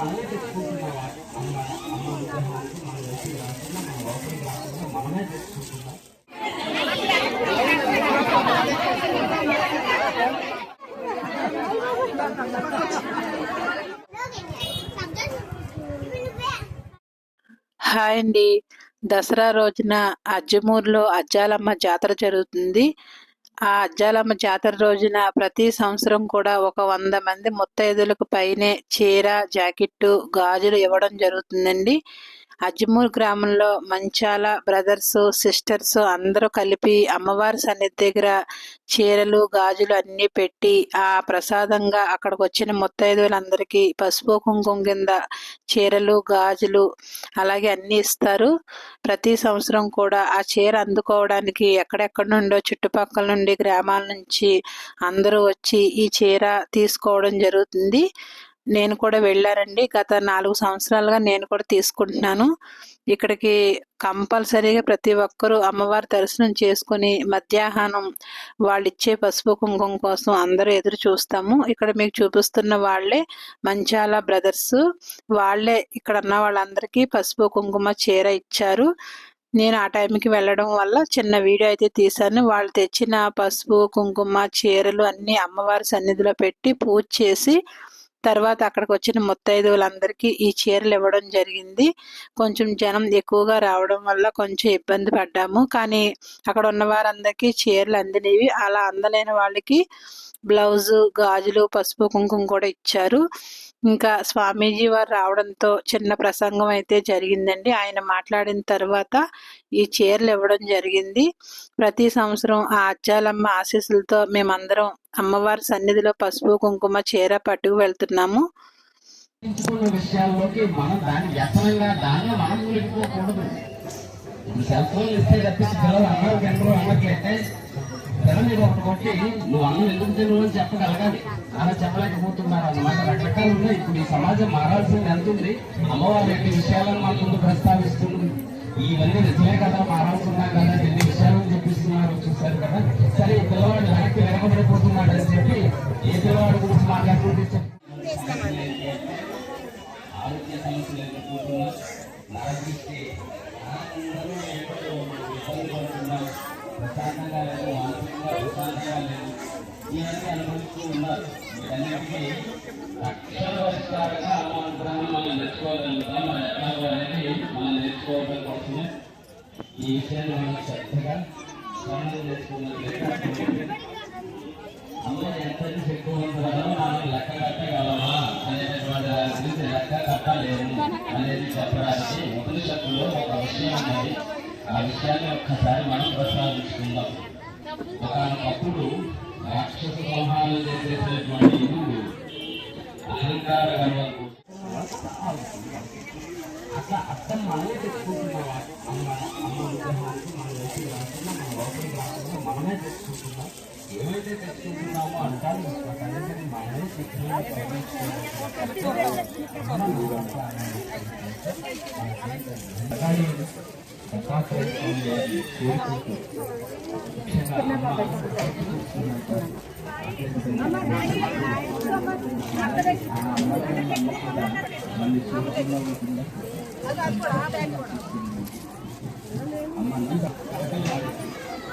మనమే తెచ్చుకుంటున్నాం. అమ్మ అమ్మ విగ్రహానికి రాకుండా లోపలికి రాకుండా మనమే తెచ్చుకుంటున్నాం హాయ్ అండి. దసరా రోజున అజ్జమూరులో అజ్జాలమ్మ జాతర జరుగుతుంది. ఆ అజ్జాలమ్మ జాతర రోజున ప్రతి సంవత్సరం కూడా ఒక వంద మంది ముత్తైదులకు పైనే చీర జాకెట్టు గాజులు ఇవ్వడం జరుగుతుందండి. అజ్మూర్ గ్రామంలో మంచాల బ్రదర్స్ సిస్టర్స్ అందరూ కలిపి అమ్మవారి సన్నిధి దగ్గర చీరలు గాజులు అన్నీ పెట్టి ఆ ప్రసాదంగా అక్కడికి వచ్చిన ముత్తైదువులందరికీ పసుపు కుంకుమ కింద చీరలు గాజులు అలాగే అన్నీ ఇస్తారు. ప్రతి సంవత్సరం కూడా ఆ చీర అందుకోవడానికి ఎక్కడెక్కడ నుండో చుట్టుపక్కల నుండి గ్రామాల నుంచి అందరూ వచ్చి ఈ చీర తీసుకోవడం జరుగుతుంది. నేను కూడా వెళ్ళారండి. గత నాలుగు సంవత్సరాలుగా నేను కూడా తీసుకుంటున్నాను. ఇక్కడికి కంపల్సరీగా ప్రతి ఒక్కరూ అమ్మవారి దర్శనం చేసుకుని మధ్యాహ్నం వాళ్ళు ఇచ్చే పసుపు కుంకుమ కోసం అందరూ ఎదురు చూస్తాము. ఇక్కడ మీకు చూపిస్తున్న వాళ్ళే మంచాల బ్రదర్స్. వాళ్ళే ఇక్కడ ఉన్న వాళ్ళందరికీ పసుపు కుంకుమ చీర ఇచ్చారు. నేను ఆ టైంకి వెళ్ళడం వల్ల చిన్న వీడియో అయితే తీశాను. వాళ్ళు తెచ్చిన పసుపు కుంకుమ చీరలు అన్నీ అమ్మవారి సన్నిధిలో పెట్టి పూజ చేసి తర్వాత అక్కడికి వచ్చిన ముత్తైదువులందరికీ ఈ చీరలు ఇవ్వడం జరిగింది. కొంచెం జనం ఎక్కువగా రావడం వల్ల కొంచెం ఇబ్బంది పడ్డాము. కానీ అక్కడ ఉన్న వారందరికీ చీరలు అందినవి. అలా అందలేని వాళ్ళకి బ్లౌజ్ గాజులు పసుపు కుంకుమ కూడా ఇచ్చారు. ఇంకా స్వామీజీ వారు రావడంతో చిన్న ప్రసంగం అయితే జరిగిందండి. ఆయన మాట్లాడిన తర్వాత ఈ చీరలు ఇవ్వడం జరిగింది. ప్రతి సంవత్సరం ఆ అచ్చాలమ్మ ఆశీస్సులతో మేమందరం అమ్మవారి సన్నిధిలో పసుపు కుంకుమ చీర పట్టుకు వెళ్తున్నాము. విషయాల్లోకి మనం దాని వ్యసనంగా దాన్ని మనం మునిగిపోకూడదు ఇప్పుడు సెల్ ఫోన్లు ఇస్తే తప్పించి పిల్లలు అన్నారు గంటలు అన్నట్లయితే పిల్లలు మీరు ఒకటి కొట్టి నువ్వు అన్నం ఎందుకు తినవు అని చెప్పగలగాలి. అలా చెప్పలేకపోతున్నారు. అన్నమాట రకరకాలు ఉన్నాయి. ఇప్పుడు ఈ సమాజం మారాల్సింది ఎంత ఉంది అమ్మవారి యొక్క విషయాలను మన ముందు ప్రస్తావిస్తుంది. ఇవన్నీ నిజమే కదా మారాల్సిందా కదా ఎన్ని విషయాలను చెప్పిస్తున్నారు చూశారు కదా. సరే ఈ పిల్లవాడు వెనక్కి వెనకబడిపోతున్నాడు అని చెప్పి ఏ పిల్లవాడి గురించి మాట్లాడుకుంటే ఆరోగ్య సమస్యలు ఎదుర్కొంటున్నా నరదృష్టి అందరూ ఇవన్నీ అనుభవిస్తూ ఉన్నారు వీటన్నిటికీ అక్షర పరిష్కారంగా మనం నేర్చుకోగలుగుతాం మన ఎట్లాగో అనేది మనం నేర్చుకోవడం కోసమే ఈ విషయాన్ని మనం శ్రద్ధగా శ్రవణం చేసుకున్నట్లయితే అమ్మ ఎంత శక్తివంతులను మనం లెక్క కట్టగలమా అనేటటువంటి దాని గురించి లెక్క కట్టలేము అనేది చెప్పడానికి ఉపనిషత్తులో ఒక విషయం ఉన్నది ఆ విషయాన్ని ఒక్కసారి మనం ప్రసాదించుకుందాం ఒకనొకప్పుడు రాక్షస సంహారం చేసేటటువంటి ఇంద్రుడు అహంకార గర్వంతో అట్లా అర్థం మనమే తెచ్చుకుంటున్నాం అమ్మ అమ్మ విగ్రహానికి మనం వేసి రాకుండా మనం లోపలికి రాకుండా మనమే తెచ్చుకుంటున్నాం ఏమైతే